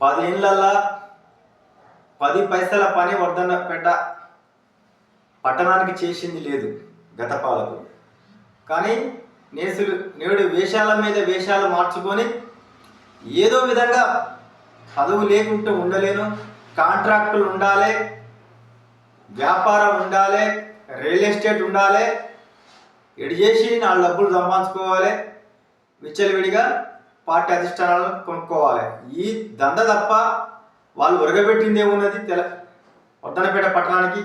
పది పది పైసల పని వర్ధన్నపేట పట్టణానికి చేసింది లేదు గత పాలకులు కానీ నేసులు నేడు వేషాల మీద వేషాలు మార్చుకొని ఏదో విధంగా చదువు లేకుంటే ఉండలేను కాంట్రాక్టులు ఉండాలి వ్యాపారం ఉండాలి రియల్ ఎస్టేట్ ఉండాలి ఎడి చేసి నా డబ్బులు సంపాదించుకోవాలి విచ్చలవిడిగా పార్టీ అధిష్టానాలను కొనుక్కోవాలి. ఈ దంద తప్ప వాళ్ళు ఉరగబెట్టింది ఏమున్నది తెల వద్దనపేట పట్టణానికి.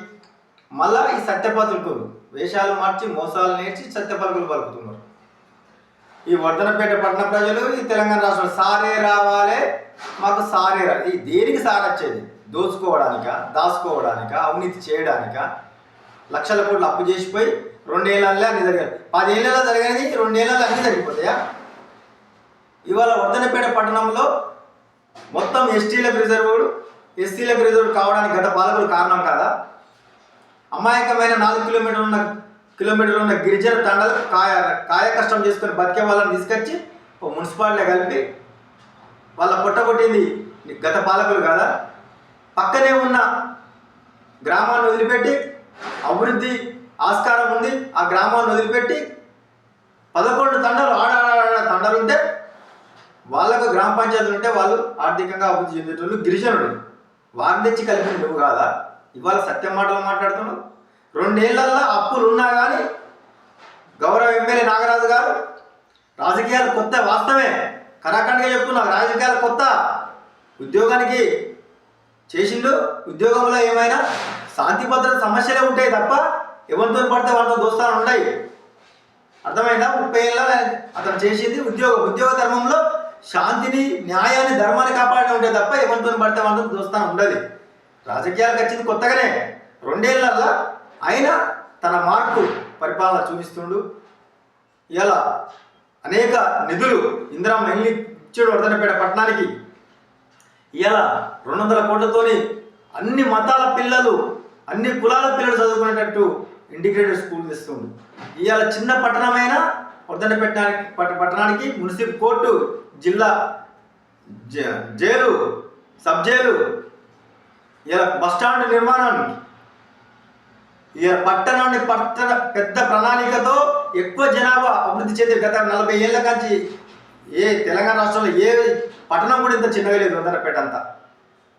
మళ్ళా ఈ సత్యపాతులకు వేషాలు మార్చి మోసాలు నేర్చి సత్యపలుకులు పలుకుతున్నారు. ఈ వర్ధనపేట పట్టణ ప్రజలు ఈ తెలంగాణ రాష్ట్రం సారే రావాలే. మాకు సారే రా ఈ దేనికి సార్ వచ్చేది దోచుకోవడానిక దాచుకోవడానిక అవినీతి చేయడానిక? లక్షల కోట్లు అప్పు చేసిపోయి రెండేళ్ళల్లో అన్ని జరిగాయి పదేళ్ళలో జరిగినది రెండేళ్ళలో అన్నీ జరిగిపోతాయా? ఇవాళ వర్ధనపేట పట్టణంలో మొత్తం ఎస్టీలకు రిజర్వ్డ్ ఎస్సీలకు రిజర్వ్ కావడానికి గత పాలకులు కారణం కాదా? అమాయకమైన నాలుగు కిలోమీటర్లు ఉన్న కిలోమీటర్లు ఉన్న గిరిజన తండలు కాయ కాయ కష్టం చేసుకొని బతికే వాళ్ళని తీసుకొచ్చి ఓ మున్సిపాలిటీ కలిపి వాళ్ళ పొట్టగొట్టింది గత పాలకులు కాదా? పక్కనే ఉన్న గ్రామాన్ని వదిలిపెట్టి అభివృద్ధి ఆస్కారం ఉంది. ఆ గ్రామాన్ని వదిలిపెట్టి పదకొండు తండలు ఆడాడ తండలు ఉంటే వాళ్ళకు గ్రామ పంచాయతీలు ఉంటే వాళ్ళు ఆర్థికంగా అభివృద్ధి చెందేటోళ్ళు గిరిజనుడు వారిని తెచ్చి కలిపి నువ్వు కాదా? ఇవాళ సత్యం మాటలు మాట్లాడుతున్నావు. రెండేళ్ళలో అప్పులు ఉన్నా కానీ గౌరవ ఎమ్మెల్యే నాగరాజు గారు రాజకీయాలు కొత్త వాస్తవే. కరాఖండ్గా చెప్తున్నా రాజకీయాలు కొత్త. ఉద్యోగానికి చేసిండు ఉద్యోగంలో ఏమైనా శాంతి భద్రత సమస్యలే ఉంటాయి తప్ప ఎవరితో పడితే వాళ్ళతో దోస్తాలు ఉంటాయి అర్థమైందా? ముప్పై ఏళ్ళ అతను చేసింది ఉద్యోగం. ఉద్యోగ ధర్మంలో శాంతిని న్యాయాన్ని ధర్మాన్ని కాపాడడం ఉంటే తప్ప ఎవరితో పడితే వాళ్ళతో దోస్తా ఉండదు. రాజకీయాలకు వచ్చింది కొత్తగానే. రెండేళ్ళల్లా ఆయన తన మార్పు పరిపాలన చూపిస్తుండు. ఇలా అనేక నిధులు ఇందిరా మహిళ ఇచ్చాడు వర్ధనపేట పట్టణానికి. ఇలా రెండు వందల కోట్లతోని అన్ని మతాల పిల్లలు అన్ని కులాల పిల్లలు చదువుకునేటట్టు ఇంటిగ్రేటెడ్ స్కూల్ ఇస్తుంది ఇవాళ చిన్న పట్టణమైన వర్ధనపేట పట్ట- పట్టణానికి మున్సిపల్ కోర్టు జిల్లా జ- జైలు సబ్ జైలు ఇలా బస్టాండ్ నిర్మాణానికి ఇక పట్టణాన్ని పట్టణ పెద్ద ప్రణాళికతో ఎక్కువ జనాభా అభివృద్ధి చెంది గత నలభై ఏళ్ళ కాంచి ఏ తెలంగాణ రాష్ట్రంలో ఏ పట్టణం కూడా ఇంత చిన్నగా లేదు వర్ధనపేట అంతా.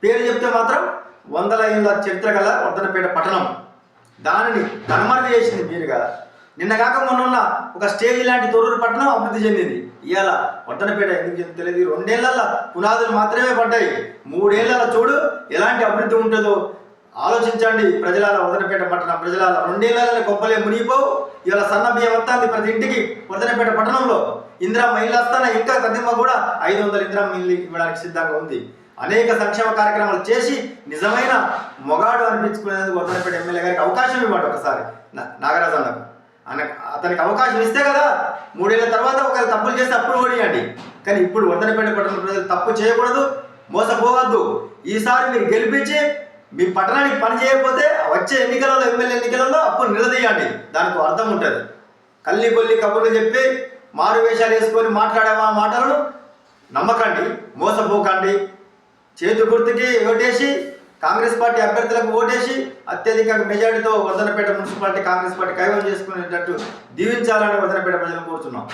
పేరు చెప్తే మాత్రం వందల ఏళ్ళ చరిత్ర గల వర్ధనపేట పట్టణం. దానిని కనుమరుగు చేసింది మీరు కదా. నిన్న కాక మొన్న ఒక స్టేజ్ లాంటి తొర్రూరు పట్టణం అభివృద్ధి చెందింది. ఇవాళ వర్ధనపేట ఎందుకు చెంది తెలియదు. రెండేళ్ళలో పునాదులు మాత్రమే పడ్డాయి. మూడేళ్ళలో చూడు ఎలాంటి అభివృద్ధి ఉంటుందో. ఆలోచించండి ప్రజల వదనపేట పట్టణం ప్రజలాల రెండేళ్ళలో గొప్పలే మునిగిపోవు. ఇవాళ సన్న బియ్యం వస్తుంది ప్రతి ఇంటికి వదనపేట పట్టణంలో. ఇందిరా మహిళ వస్తాన ఇంకా కదిమ్మ కూడా ఐదు వందల ఇందిరా మిల్లి ఇవ్వడానికి సిద్ధంగా ఉంది. అనేక సంక్షేమ కార్యక్రమాలు చేసి నిజమైన మొగాడు అనిపించుకునేందుకు వదనపేట ఎమ్మెల్యే గారికి అవకాశం ఇవ్వండి ఒకసారి. నా- నాగరాజు అన్నకు అతనికి అవకాశం ఇస్తే కదా మూడేళ్ళ తర్వాత ఒకవేళ తప్పులు చేస్తే అప్పుడు ఓడియండి. కానీ ఇప్పుడు వర్ధనపేట పట్టణ ప్రజలు తప్పు చేయకూడదు మోసపోవద్దు. ఈసారి మీరు గెలిపించి మీ పట్టణానికి పని చేయకపోతే వచ్చే ఎన్నికలలో ఎమ్మెల్యే ఎన్నికలలో అప్పుడు నిలదీయండి. దానికి అర్థం ఉంటుంది. కల్లి కొల్లి కబుర్లు చెప్పి మారు వేషాలు వేసుకొని మాట్లాడే మాటలను నమ్మకండి మోసపోకండి. చేతి గుర్తుకి ఓటేసి కాంగ్రెస్ పార్టీ అభ్యర్థులకు ఓటేసి అత్యధిక మెజారిటీతో వర్ధనపేట మున్సిపాలిటీ కాంగ్రెస్ పార్టీ కైవసం చేసుకునేటట్టు దీవించాలని వర్ధనపేట ప్రజలు కోరుతున్నాం.